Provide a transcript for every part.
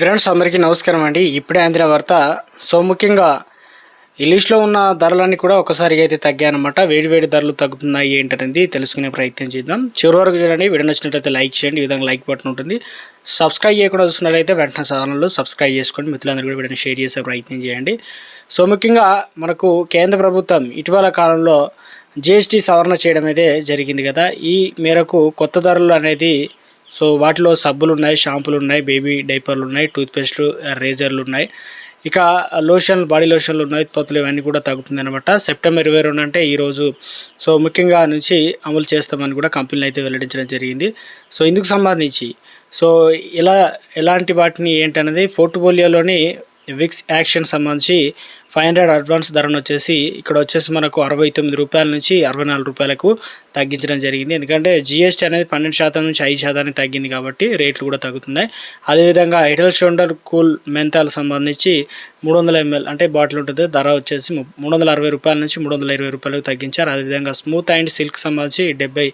Friends అందరికీ నమస్కారం అండి. ఇప్పుడే అందిన వార్త సో ముఖ్యంగా ఈ ఉన్న ధరలన్నీ కూడా ఒకసారిగా అయితే తగ్గాయన్నమాట. వేడి వేడి ధరలు తగ్గుతున్నాయి ఏంటనేది తెలుసుకునే ప్రయత్నం చేద్దాం. చివరి వరకు చూడండి వీడియో నచ్చినట్లయితే లైక్ చేయండి ఈ విధంగా లైక్ బటన్ ఉంటుంది. సబ్స్క్రైబ్ చేయకుండా చూసినట్లయితే వెంటనే ఛానల్లో సబ్స్క్రైబ్ చేసుకోండి. మిత్రులందరూ కూడా వీడియోని షేర్ చేసే ప్రయత్నం చేయండి. సో ముఖ్యంగా మనకు కేంద్ర ప్రభుత్వం ఇటీవల కాలంలో జిఎస్టీ సవరణ చేయడం అయితే జరిగింది కదా. ఈ మేరకు కొత్త ధరలు అనేది సో వాటిలో సబ్బులు ఉన్నాయి షాంపులు ఉన్నాయి బేబీ డైపర్లు ఉన్నాయి టూత్పేస్ట్లు రేజర్లు ఉన్నాయి ఇక లోషన్ బాడీ లోషన్లు ఉన్నాయి ఉత్పత్తులు ఇవన్నీ కూడా తగ్గుతుంది అనమాట సెప్టెంబర్ ఇరవై రెండు అంటే ఈరోజు సో ముఖ్యంగా నుంచి అమలు చేస్తామని కూడా కంపెనీలు అయితే వెల్లడించడం జరిగింది. సో ఇందుకు సంబంధించి సో ఇలా ఎలాంటి వాటిని ఏంటనేది పోర్ట్ఫోలియోలోని విక్స్ యాక్షన్ సంబంధించి ఫైవ్ హండ్రెడ్ అడ్వాన్స్ ధరను వచ్చేసి ఇక్కడ వచ్చేసి మనకు అరవై తొమ్మిది రూపాయల నుంచి అరవై నాలుగు రూపాయలకు తగ్గించడం జరిగింది. ఎందుకంటే జిఎస్టీ అనేది పన్నెండు శాతం నుంచి ఐదు శాతానికి తగ్గింది కాబట్టి రేట్లు కూడా తగ్గుతున్నాయి. అదేవిధంగా ఎటల్ షోల్డర్ కూల్ మెంతాల్ సంబంధించి మూడు వందల ఎంఎల్ అంటే బాటిల్ ఉంటుంది. ధర వచ్చేసి మూడు వందల అరవై రూపాయల నుంచి మూడు వందల ఇరవై రూపాయలకు తగ్గించారు. అదేవిధంగా స్మూత్ అండ్ సిల్క్ సంబంధించి డెబ్బై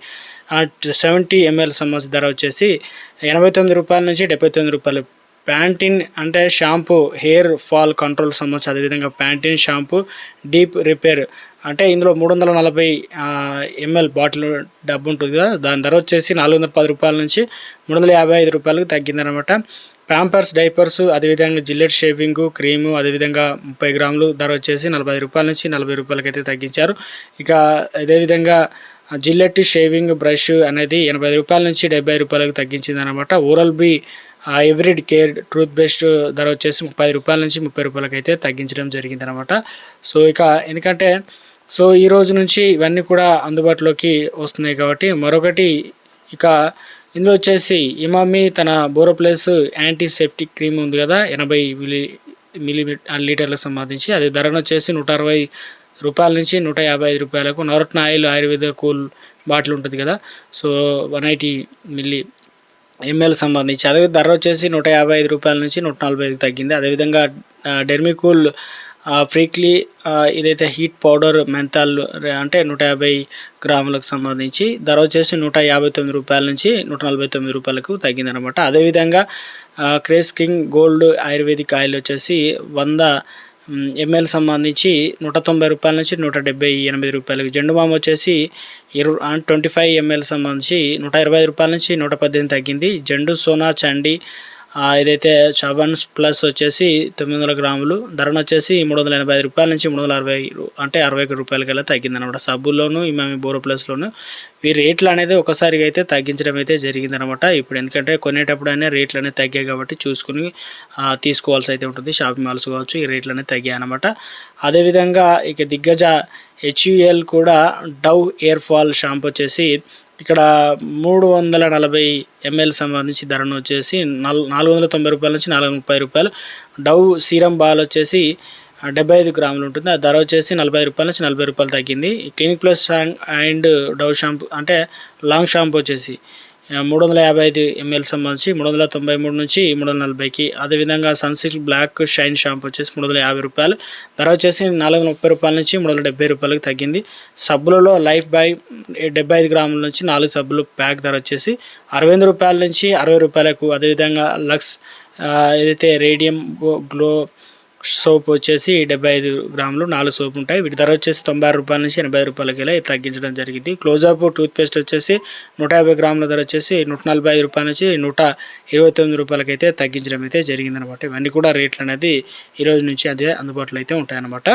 సెవెంటీ ఎంఎల్ సంబంధించి ధర వచ్చేసి ఎనభై తొమ్మిది రూపాయల నుంచి డెబ్బై తొమ్మిది రూపాయలు ప్యాంటిన్ అంటే షాంపూ హెయిర్ ఫాల్ కంట్రోల్ సంబంధించి అదేవిధంగా ప్యాంటిన్ షాంపూ డీప్ రిపేర్. అంటే ఇందులో మూడు వందల నలభై ఎంఎల్ బాటిల్ డబ్బు ఉంటుంది కదా దాని ధర వచ్చేసి నాలుగు వందల పది రూపాయల నుంచి మూడు వందల యాభై ఐదు రూపాయలకు తగ్గిందనమాట ప్యాంపర్స్ డైపర్స్ అదేవిధంగా జిల్లెట్ షేవింగ్ క్రీము అదేవిధంగా ముప్పై గ్రాములు ధర వచ్చేసి నలభై రూపాయల నుంచి నలభై రూపాయలకి అయితే తగ్గించారు. ఇక అదేవిధంగా జిల్లెట్ షేవింగ్ బ్రష్ అనేది ఎనభై రూపాయల నుంచి డెబ్బై రూపాయలకు తగ్గించింది అనమాట oral B everyday care toothbrush ధర వచ్చేసి ముప్పై రూపాయల నుంచి ముప్పై రూపాయలకి అయితే తగ్గించడం జరిగింది అనమాట సో ఇక ఎందుకంటే సో ఈ రోజు నుంచి ఇవన్నీ కూడా అందుబాటులోకి వస్తున్నాయి కాబట్టి మరొకటి ఇక ఇందులో వచ్చేసి ఇమామి తన బోరోప్లస్ యాంటీసెప్టిక్ క్రీమ్ ఉంది కదా ఎనభై మిలీ మిల్లీమీట లీటర్లకు సంబంధించి. అది ధరను వచ్చేసి నూట అరవై రూపాయల నుంచి నూట యాభై ఐదు రూపాయలకు. Navratna oil Ayurveda cool bottle ఉంటుంది కదా so one eighty milli ML సంబంధించి. అదే ధర వచ్చేసి నూట యాభై ఐదు రూపాయల నుంచి నూట నలభై ఐదు తగ్గింది. అదేవిధంగా డెర్మికూల్ ఫ్రీక్లీ ఇదైతే హీట్ పౌడర్ మెంతాల్ అంటే నూట యాభై గ్రాములకు సంబంధించి ధర వచ్చేసి నూట యాభై తొమ్మిది రూపాయల నుంచి నూట నలభై తొమ్మిది రూపాయలకు తగ్గిందనమాట. అదేవిధంగా craze king gold ayurvedic oil వచ్చేసి వంద ఎంఎల్ సంబంధించి నూట తొంభై రూపాయల నుంచి నూట డెబ్బై ఎనిమిది రూపాయలకి జెండు బామ్ వచ్చేసి ఇరు ట్వంటీ ఫైవ్ ఎంఎల్ సంబంధించి నూట ఇరవై రూపాయల నుంచి నూట పద్దెనిమిది తగ్గింది. జెండు సోనా చండి ఇదైతే చవన్స్ ప్లస్ వచ్చేసి తొమ్మిది వందల గ్రాములు. ధరను వచ్చేసి మూడు వందల ఎనభై ఐదు రూపాయల నుంచి మూడు వందల అరవై అంటే అరవై ఒక రూపాయలకల్లా తగ్గిందనమాట సబ్బుల్లోనూ సబ్బుల్లోను ఇమామి బోరో ప్లస్లోను ఈ రేట్లు అనేది ఒకసారిగా అయితే తగ్గించడం అయితే జరిగిందనమాట ఇప్పుడు ఎందుకంటే కొనేటప్పుడు అయినా రేట్లు అనేది తగ్గాయి కాబట్టి చూసుకుని తీసుకోవాల్సి అయితే ఉంటుంది. షాపింగ్ మాల్స్ కావచ్చు ఈ రేట్లు అనేది తగ్గాయి అనమాట అదేవిధంగా ఇక దిగ్గజ హెచ్యుఎల్ కూడా డవ్ ఎయిర్ ఫాల్ షాంపూ వచ్చేసి ఇక్కడ మూడు వందల నలభై ఎంఎల్ సంబంధించి ధరను వచ్చేసి నాలుగు నాలుగు వందల తొంభై రూపాయల నుంచి నాలుగు ముప్పై రూపాయలు. డవ్ సీరం బాల్ వచ్చేసి డెబ్బై ఐదు గ్రాములు ఉంటుంది. ఆ ధర వచ్చేసి నలభై రూపాయల నుంచి నలభై రూపాయలు తగ్గింది. Clinic plus and dove shampoo అంటే లాంగ్ షాంపూ వచ్చేసి మూడు వందల యాభై ఐదు ఎంఎల్ సంబంధించి మూడు వందల తొంభై మూడు నుంచి మూడు వందల నలభైకి. అదేవిధంగా సన్సిల్క్ బ్లాక్ షైన్ షాంపూ వచ్చేసి మూడు వందల యాభై రూపాయలు. ధర వచ్చేసి నాలుగు వందల ముప్పై రూపాయల నుంచి మూడు వందల డెబ్బై రూపాయలకు తగ్గింది. సబ్బులలో లైఫ్ బాయ్ డెబ్బై ఐదు గ్రాముల నుంచి నాలుగు సబ్బులు ప్యాక్ ధర వచ్చేసి అరవై ఎనిమిది రూపాయల నుంచి అరవై రూపాయలకు. అదేవిధంగా లక్స్ ఏదైతే రేడియం గ్లో సోప్ వచ్చేసి డెబ్బై ఐదు గ్రాములు నాలుగు సోప్ ఉంటాయి వీటి ధర వచ్చేసి తొంభై రూపాయల నుంచి ఎనభై రూపాయలకి ఇలా తగ్గించడం జరిగింది. క్లోజప్ టూత్ పేస్ట్ వచ్చేసి నూట యాభై గ్రాముల ధర వచ్చేసి నూట నలభై ఐదు రూపాయల నుంచి నూట ఇరవై తొమ్మిది రూపాయలకి అయితే తగ్గించడం అయితే జరిగిందనమాట. ఇవన్నీ కూడా రేట్లు అనేది ఈ రోజు నుంచి అదే అందుబాటులో అయితే ఉంటాయన్నమాట.